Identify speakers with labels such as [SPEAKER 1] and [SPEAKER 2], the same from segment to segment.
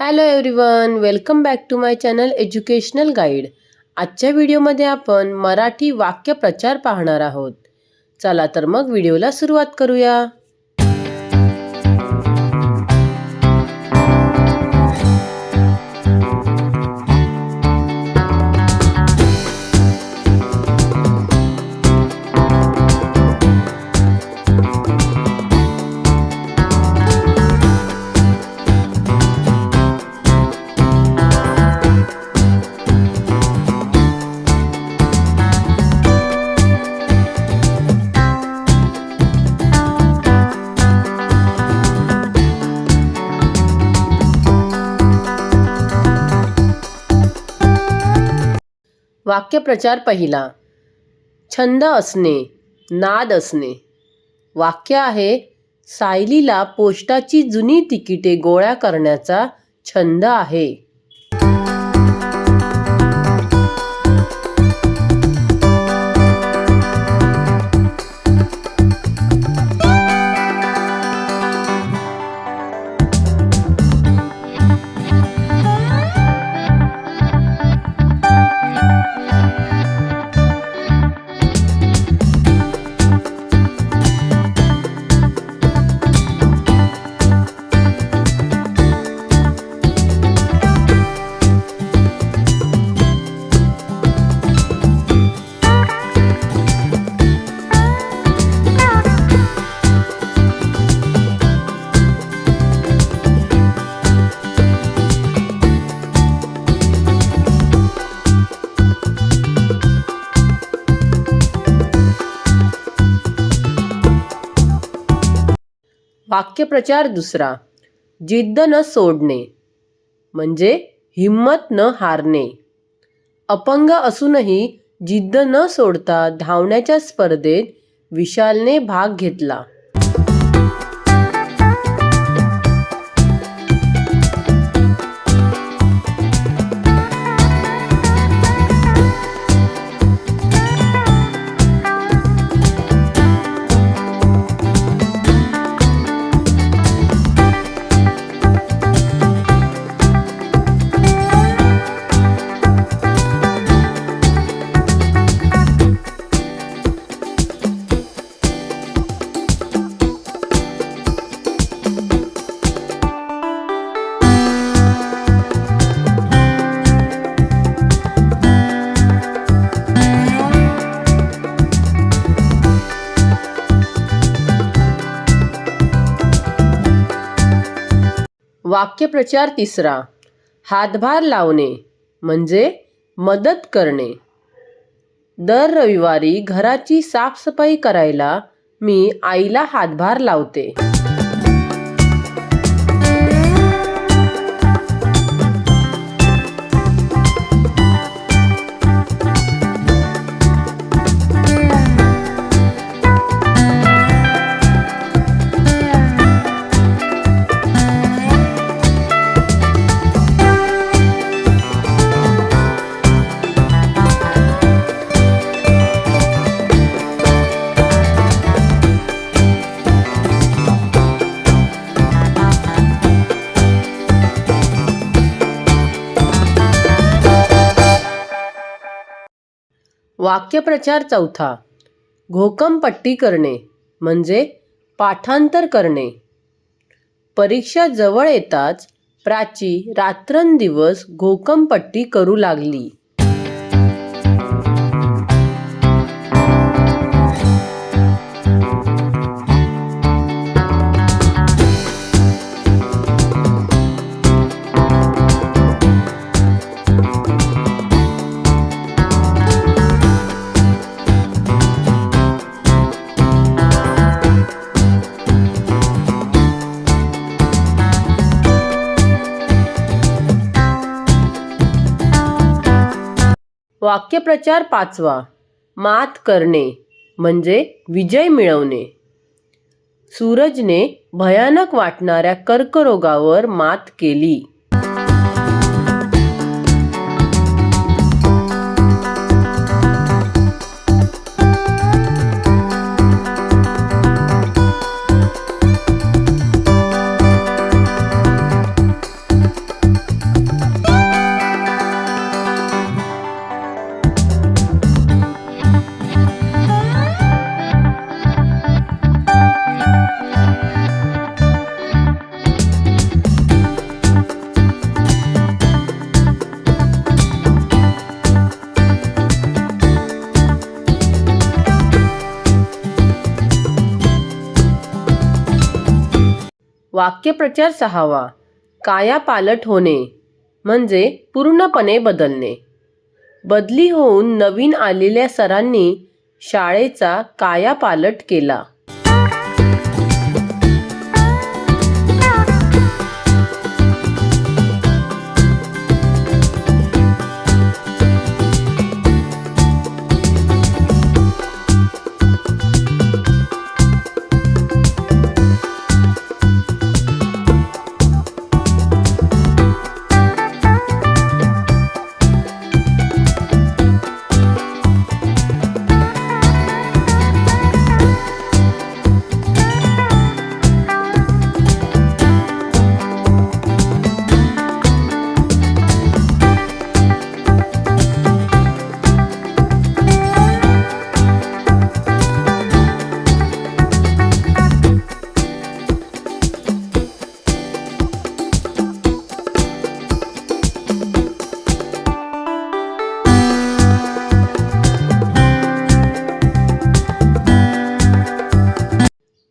[SPEAKER 1] Hello everyone welcome back to my channel educational guide आजच्या व्हिडिओमध्ये आपण मराठी वाक्यप्रचार पाहणार आहोत. चला तर मग व्हिडिओला सुरुवात करूया. वाक्यप्रचार पहिला. छंद असणे नाद असणे. वाक्य आहे सायलीला पोस्टाची जुनी तिकिटे गोळा करण्याचा छंद आहे. वाक्यप्रचार दुसरा जिद्द न सोडणे म्हणजे हिम्मत न हारणे. अपंग असूनही जिद्द न सोडता धावण्याच्या स्पर्धेत विशालने भाग घेतला. वाक्यप्रचार तिसरा. हातभार लावणे म्हणजे मदत करणे. दर रविवारी घराची साफसफाई करायला मी आईला हातभार लावते. वाक्यप्रचार चौथा. घोकमपट्टी करणे म्हणजे पाठांतर करणे. परीक्षा जवळ येताच प्राची रात्रंदिवस घोकमपट्टी करू लागली. वाक्यप्रचार पाचवा. मात करणे म्हणजे विजय मिळवणे. सूरजने भयानक वाटणाऱ्या कर्करोगावर मात केली. वाक्यप्रचार सहावा. काया पालट होणे म्हणजे पूर्णपणे बदलणे. बदली होऊन नवीन आलेल्या सरांनी शाळेचा कायापालट केला.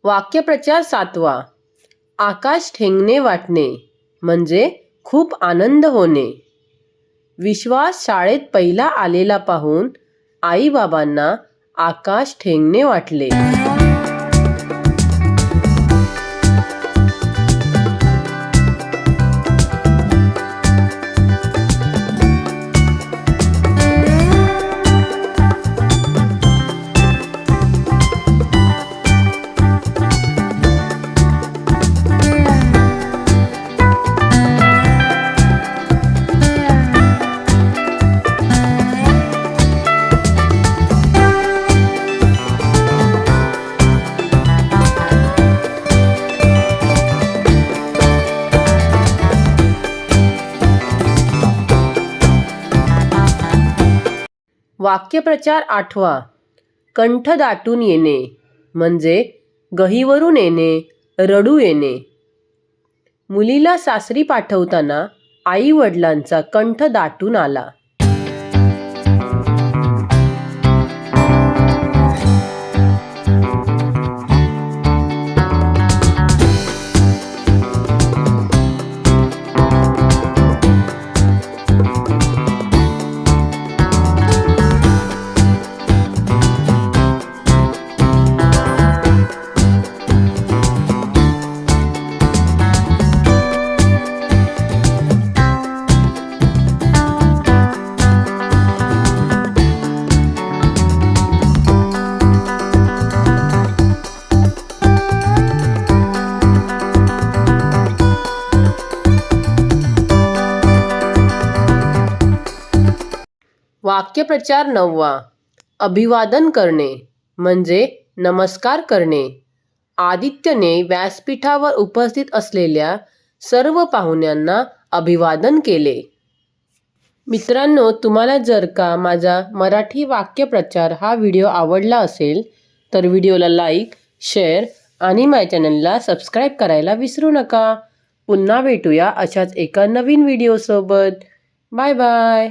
[SPEAKER 1] वाक्यप्रचार सातवा. आकाश ठेंगणे वाटणे म्हणजे खूप आनंद होणे. विश्वास शाळेत पहिला आलेला पाहून आईबाबांना आकाश ठेंगणे वाटले. वाक्यप्रचार आठवा. कंठ दाटून येणे म्हणजे गहीवरून येणे रडू येणे. मुलीला सासरी पाठवताना आई वडिलांचा कंठ दाटून आला. वाक्यप्रचार नववा. अभिवादन करणे म्हणजे नमस्कार करणे. आदित्यने व्यासपीठावर उपस्थित असलेल्या सर्व पाहुण्यांना अभिवादन केले. मित्रांनो तुम्हाला जर का माझा मराठी वाक्यप्रचार हा व्हिडिओ आवडला असेल तर व्हिडिओला लाईक शेअर आणि माझ्या चॅनलला सबस्क्राईब करायला विसरू नका. पुन्हा भेटूया अशाच एका नवीन व्हिडिओसोबत. Bye bye.